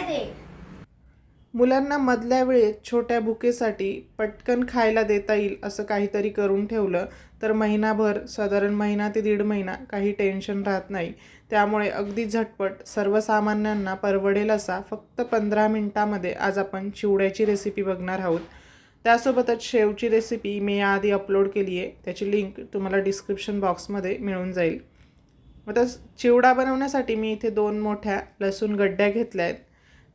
महिन्यात मुलांना मधल्या वेळेत छोट्या भुकेसाठी पटकन खायला देता येईल असं काहीतरी करून ठेवलं तर महिनाभर साधारण महिना ते दीड महिना काही टेन्शन राहत नाही. त्यामुळे अगदी झटपट सर्वसामान्यांना परवडेल असा फक्त पंधरा मिनटामध्ये आज आपण चिवड्याची रेसिपी बघणार आहोत. त्यासोबतच शेवची रेसिपी मी याआधी अपलोड केली आहे त्याची लिंक तुम्हाला डिस्क्रिप्शन बॉक्समध्ये मिळून जाईल. आता चिवडा बनवण्यासाठी मी इथे दोन मोठ्या लसूण गड्ड्या घेतल्या आहेत.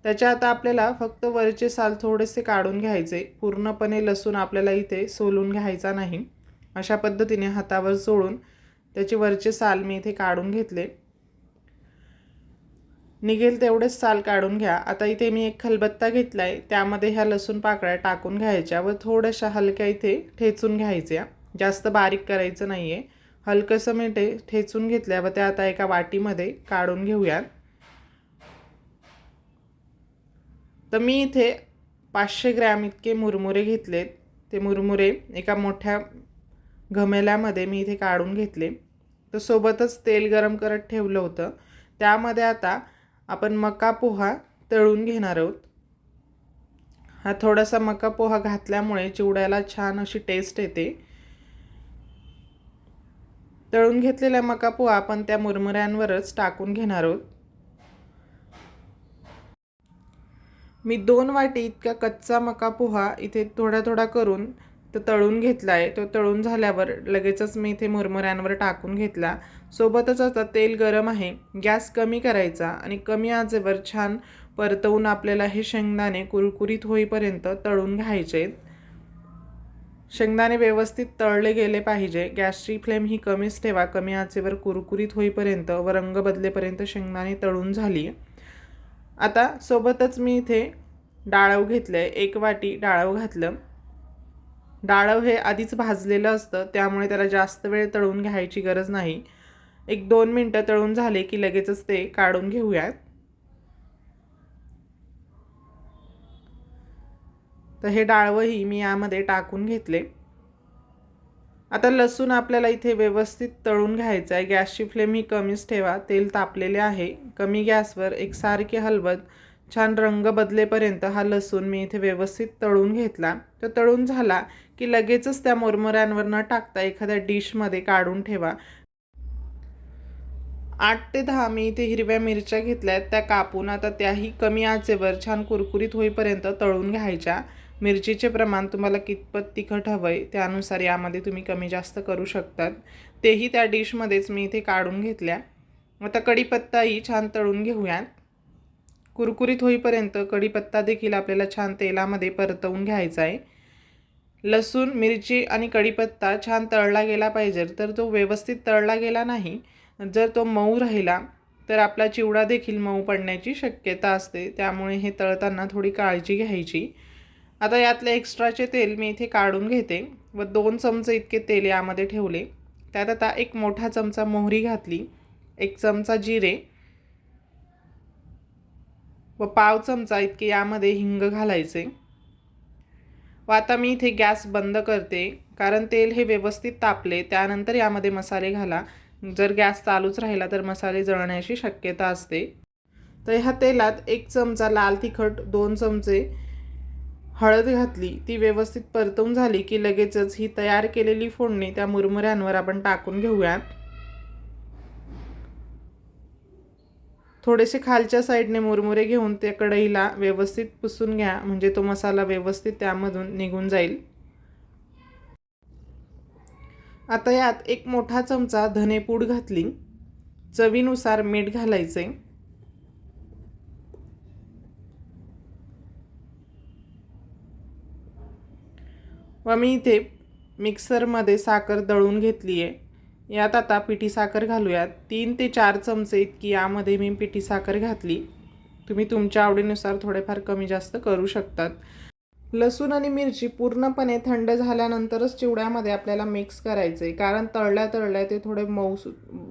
त्याच्या आता आपल्याला फक्त वरचे साल थोडेसे काढून घ्यायचे. पूर्णपणे लसूण आपल्याला इथे सोलून घ्यायचा नाही. अशा पद्धतीने हातावर सोडून त्याचे वरचे साल मी इथे काढून घेतले. निघेल तेवढेच साल काढून घ्या. आता इथे मी एक खलबत्ता घेतला आहे त्यामध्ये ह्या लसूण पाकळ्या टाकून घ्यायच्या व थोड्याशा हलक्या इथे ठेचून घ्यायच्या. जास्त बारीक करायचं नाही आहे हलकंसं मी ते ठेचून घेतल्या व त्या आता एका वाटीमध्ये काढून घेऊयात. तर मी इथे पाचशे ग्रॅम इतके मुरमुरे घेतलेत ते मुरमुरे एका मोठ्या घमेल्यामध्ये मी इथे काढून घेतले. तर सोबतच तेल गरम करत ठेवलं होतं. त्यामध्ये आता आपण मका पोहा तळून घेणार आहोत. हा थोडासा मका पोहा घातल्यामुळे चिवड्याला छान अशी टेस्ट येते. तळून घेतलेला मका पोहा आपण त्या मुरमुऱ्यांवरच टाकून घेणार आहोत. मी दोन वाटी इतका कच्चा मका पोहा इथे थोडा थोडा करून तो तळून घेतला आहे तो तळून झाल्यावर लगेचच मी इथे मुरमुऱ्यांवर टाकून घेतला. सोबतच आता तेल गरम आहे. गॅस कमी करायचा आणि कमी आचेवर छान परतवून आपल्याला हे शेंगदाणे कुरकुरीत होईपर्यंत तळून घ्यायचे. शेंगदाणे व्यवस्थित तळले गेले पाहिजे. गॅसची फ्लेम ही कमीच ठेवा. कमी आचेवर कुरकुरीत होईपर्यंत व रंग बदलेपर्यंत शेंगदाणे तळून झाली. आता सोबतच मी इथे डाळव घेतलं आहे एक वाटी डाळव घातलं. डाळव हे आधीच भाजलेलं असतं त्यामुळे त्याला जास्त वेळ तळून घ्यायची गरज नाही. एक दोन मिनटं तळून झाले की लगेचच ते काढून घेऊयात. तर हे डाळवंही मी यामध्ये टाकून घेतले. आता लसूण आपल्याला इथे व्यवस्थित तळून घ्यायचं आहे. गॅसची फ्लेम ही कमीच ठेवा. तेल तापलेले आहे. कमी गॅसवर एकसारखे हलवत छान रंग बदलेपर्यंत हा लसूण मी इथे व्यवस्थित तळून घेतला. तर तळून झाला की लगेचच त्या मुरमुऱ्यांवर न टाकता एखाद्या डिशमध्ये काढून ठेवा. आठ ते दहा मी इथे हिरव्या मिरच्या घेतल्या आहेत. त्या कापून आता त्याही कमी आचेवर छान कुरकुरीत होईपर्यंत तळून घ्यायच्या. मिरचीचे प्रमाण तुम्हाला कितपत तिखट हवं आहे त्यानुसार यामध्ये तुम्ही कमी जास्त करू शकतात. तेही त्या डिशमध्येच मी इथे काढून घेतल्या. आता कढीपत्ताही छान तळून घेऊयात. कुरकुरीत होईपर्यंत कढीपत्ता देखील आपल्याला छान तेलामध्ये परतवून घ्यायचा आहे. लसूण मिरची आणि कढीपत्ता छान तळला गेला पाहिजे. तर तो व्यवस्थित तळला गेला नाही. जर तो मऊ राहिला तर आपला चिवडा देखील मऊ पडण्याची शक्यता असते. त्यामुळे हे तळताना थोडी काळजी घ्यायची. आता यातले एक्स्ट्राचे तेल मी इथे काढून घेते व दोन चमचे इतके तेल यामध्ये ठेवले. त्यात आता एक मोठा चमचा मोहरी घातली एक चमचा जिरे व पाव चमचा इतके यामध्ये हिंग घालायचे. व आता मी इथे गॅस बंद करते कारण तेल हे व्यवस्थित तापले त्यानंतर यामध्ये मसाले घाला. जर गॅस चालूच राहिला तर मसाले जळण्याची शक्यता असते. तर ह्या तेलात एक चमचा लाल तिखट दोन चमचे हळद घातली ती व्यवस्थित परतवून झाली की लगेचच ही तयार केलेली फोडणी त्या मुरमुऱ्यांवर आपण टाकून घेऊयात. थोडेसे खालच्या साईडने मुरमुरे घेऊन त्या कढईला व्यवस्थित पुसून घ्या म्हणजे तो मसाला व्यवस्थित त्यामधून निघून जाईल. आता यात एक मोठा चमचा धनेपूड घातली. चवीनुसार मीठ घालायचे. व मी इथे मिक्सरमध्ये साखर दळून घेतली आहे. यात आता पिठी साखर घालूयात. तीन ते चार चमचे इतकी यामध्ये मी पिठी साखर घातली. तुम्ही तुमच्या आवडीनुसार थोडेफार कमी जास्त करू शकतात. लसूण आणि मिरची पूर्णपणे थंड झाल्यानंतरच चिवड्यामध्ये आपल्याला मिक्स करायचं आहे कारण तळल्या तळल्या ते थोडे मऊ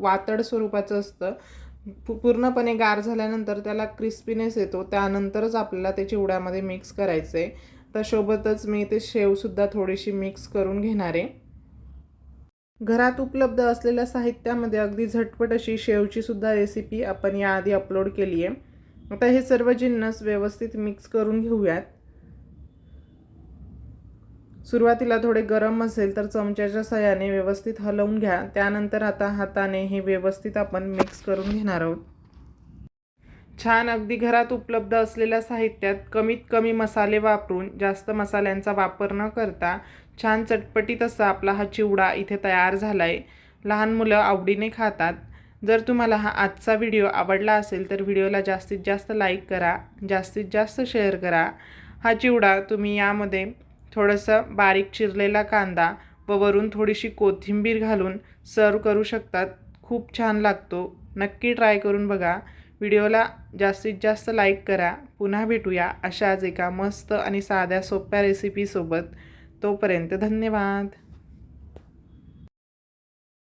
वातड स्वरूपाचं असतं. पूर्णपणे गार झाल्यानंतर त्याला क्रिस्पीनेस येतो. त्यानंतरच आपल्याला ते चिवड्यामध्ये मिक्स करायचं आहे तर सोबतच मी ते शेवसुद्धा थोडीशी मिक्स करून घेणार आहे. घरात उपलब्ध असलेल्या साहित्यामध्ये अगदी झटपट अशी शेवची सुद्धा रेसिपी आपण याआधी अपलोड केली आहे. आता हे सर्व जिन्नस व्यवस्थित मिक्स करून घेऊयात. सुरुवातीला थोडे गरम असेल तर चमच्याच्या सहाय्याने व्यवस्थित हलवून घ्या. त्यानंतर आता हाताने हे व्यवस्थित आपण मिक्स करून घेणार आहोत. छान अगदी घरात उपलब्ध असलेल्या साहित्यात कमीत कमी मसाले वापरून जास्त मसाल्यांचा वापर न करता छान चटपटीत असा आपला हा चिवडा इथे तयार झाला आहे लहान मुलं आवडीने खातात. जर तुम्हाला हा आजचा व्हिडिओ आवडला असेल तर व्हिडिओला जास्तीत जास्त लाईक करा जास्तीत जास्त शेअर करा. हा चिवडा तुम्ही यामध्ये थोडंसं बारीक चिरलेला कांदा व वरून थोडीशी कोथिंबीर घालून सर्व करू शकतात. खूप छान लागतो. नक्की ट्राय करून बघा. व्हिडिओला जास्तीत जास्त लाईक करा. पुन्हा भेटूया अशाच एका मस्त आणि साध्या सोप्या रेसिपीसोबत तोपर्यंत धन्यवाद.